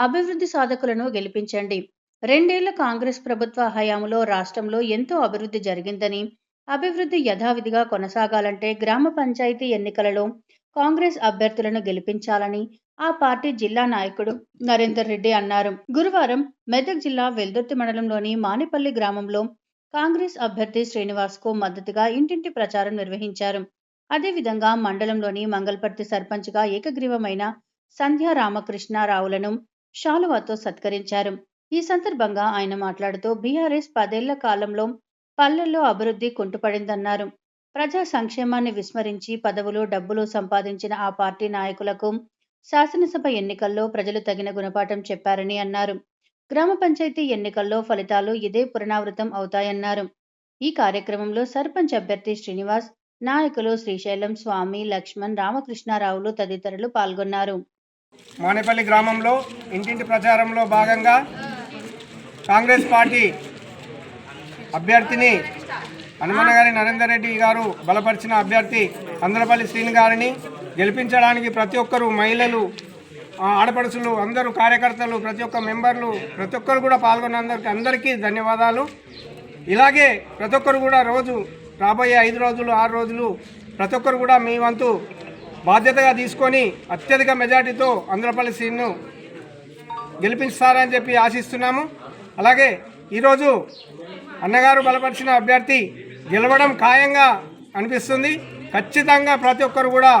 అభివృద్ధి సాధకులను గెలిపించండి. రెండేళ్ళ కాంగ్రెస్ ప్రభుత్వ హయాంలో రాష్ట్రంలో ఎంతో అభివృద్ధి జరిగిందని అభివృద్ధి యథావిధిగా కొనసాగాలంటే గ్రామ పంచాయతీ ఎన్నికలలో కాంగ్రెస్ అభ్యర్థులను గెలిపించాలని ఆ పార్టీ జిల్లా నాయకుడు నరేందర్ రెడ్డి అన్నారు. గురువారం మెదక్ జిల్లా వెల్దుర్తి మండలంలోని మానిపల్లి గ్రామంలో కాంగ్రెస్ అభ్యర్థి శ్రీనివాస్కు మద్దతుగా ఇంటింటి ప్రచారం నిర్వహించారు. అదేవిధంగా మండలంలోని మంగళపర్తి సర్పంచ్గా ఏకగ్రీవమైన సంధ్యా రామకృష్ణారావులను షాలువాతో సత్కరించారు. ఈ సందర్భంగా ఆయన మాట్లాడుతూ బీఆర్ఎస్ పదేళ్ళ కాలంలో పల్లెల్లో అభివృద్ధి కుంటుపడిందన్నారు. ప్రజా సంక్షేమాన్ని విస్మరించి పదవులు డబ్బులు సంపాదించిన ఆ పార్టీ నాయకులకు శాసనసభ ఎన్నికల్లో ప్రజలు తగిన గుణపాఠం చెప్పారని అన్నారు. గ్రామ పంచాయతీ ఎన్నికల్లో ఫలితాలు ఇదే పునరావృతం అవుతాయన్నారు. ఈ కార్యక్రమంలో సర్పంచ్ అభ్యర్థి శ్రీనివాస్ నాయకులు శ్రీశైలం స్వామి లక్ష్మణ్ రామకృష్ణారావులు తదితరులు పాల్గొన్నారు. మానేపల్లి గ్రామంలో ఇంటింటి ప్రచారంలో భాగంగా కాంగ్రెస్ పార్టీ అభ్యర్థిని హనుమనగారి నరేందర్ రెడ్డి గారు బలపరిచిన అభ్యర్థి అందరపల్లి శ్రీని గారిని గెలిపించడానికి ప్రతి ఒక్కరు మహిళలు ఆడపడుచులు అందరూ కార్యకర్తలు ప్రతి ఒక్క మెంబర్లు ప్రతి ఒక్కరు కూడా పాల్గొన్నందరికి అందరికీ ధన్యవాదాలు. ఇలాగే ప్రతి ఒక్కరు కూడా రోజు రాబోయే ఐదు రోజులు ఆరు రోజులు ప్రతి ఒక్కరు కూడా మీ వంతు బాధ్యతగా తీసుకొని అత్యధిక మెజార్టీతో ఆంధ్రపల్లి సీట్ను గెలిపిస్తారని చెప్పి ఆశిస్తున్నాము. అలాగే ఈరోజు అన్నగారు బలపరిచిన అభ్యర్థి గెలవడం ఖాయంగా అనిపిస్తుంది. ఖచ్చితంగా ప్రతి ఒక్కరు కూడా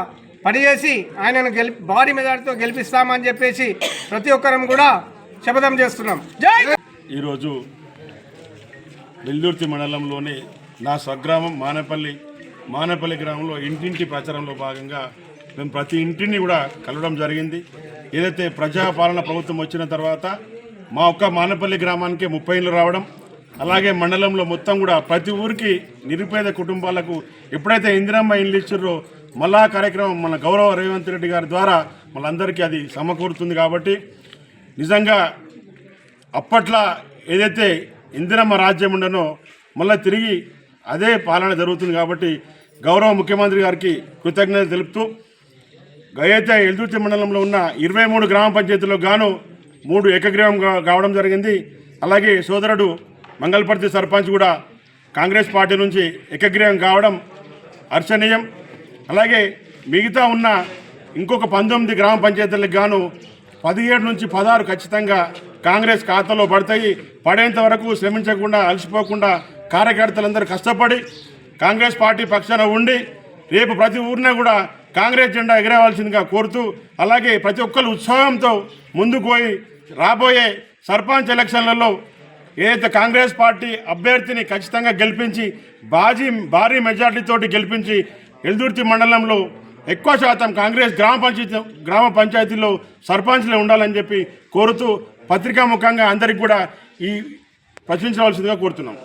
పనిచేసి ఆయనను గెలి భారీ మెజార్టీతో గెలిపిస్తామని చెప్పేసి ప్రతి ఒక్కరం కూడా శపథం చేస్తున్నాం. ఈరోజు నెల్లూర్తి మండలంలోని నా స్వగ్రామం మానేపల్లి మానేపల్లి గ్రామంలో ఇంటింటి ప్రచారంలో భాగంగా మేము ప్రతి ఇంటిని కూడా కలవడం జరిగింది. ఏదైతే ప్రజాపాలన ప్రభుత్వం వచ్చిన తర్వాత మా ఒక్క మానపల్లి గ్రామానికి ముప్పై ఇళ్ళు రావడం అలాగే మండలంలో మొత్తం కూడా ప్రతి ఊరికి నిరుపేద కుటుంబాలకు ఎప్పుడైతే ఇందిరమ్మ ఇండ్లు ఇచ్చారో మళ్ళా కార్యక్రమం మన గౌరవ రేవంత్ రెడ్డి గారి ద్వారా మనందరికీ అది సమకూరుతుంది కాబట్టి నిజంగా అప్పట్లో ఏదైతే ఇందిరమ్మ రాజ్యం ఉండనో మళ్ళీ తిరిగి అదే పాలన జరుగుతుంది కాబట్టి గౌరవ ముఖ్యమంత్రి గారికి కృతజ్ఞత తెలుపుతూ గయతే ఎల్దుర్తి మండలంలో ఉన్న ఇరవై మూడు గ్రామ పంచాయతీలకు గాను మూడు ఏకగ్రీవం కావడం జరిగింది. అలాగే సోదరుడు మంగళపర్తి సర్పంచ్ కూడా కాంగ్రెస్ పార్టీ నుంచి ఏకగ్రీవం కావడం హర్షణీయం. అలాగే మిగతా ఉన్న ఇంకొక పంతొమ్మిది గ్రామ పంచాయతీలకు గాను పదిహేడు నుంచి పదహారు ఖచ్చితంగా కాంగ్రెస్ ఖాతాలో పడతాయి. పడేంత వరకు శ్రమించకుండా అలసిపోకుండా కార్యకర్తలందరూ కష్టపడి కాంగ్రెస్ పార్టీ పక్షాన ఉండి రేపు ప్రతి ఊరిన కూడా కాంగ్రెస్ జెండా ఎగరేవాల్సిందిగా కోరుతూ అలాగే ప్రతి ఒక్కరు ఉత్సాహంతో ముందుకు పోయి రాబోయే సర్పంచ్ ఎలక్షన్లలో ఏదైతే కాంగ్రెస్ పార్టీ అభ్యర్థిని ఖచ్చితంగా గెలిపించి బాజీ భారీ మెజార్టీతోటి గెలిపించి ఎల్దుర్తి మండలంలో ఎక్కువ శాతం కాంగ్రెస్ గ్రామ పంచాయతీ గ్రామ పంచాయతీలో సర్పంచ్లే ఉండాలని చెప్పి కోరుతూ పత్రికా ముఖంగా అందరికి కూడా ఈ ప్రశ్నించవలసిందిగా కోరుతున్నాం.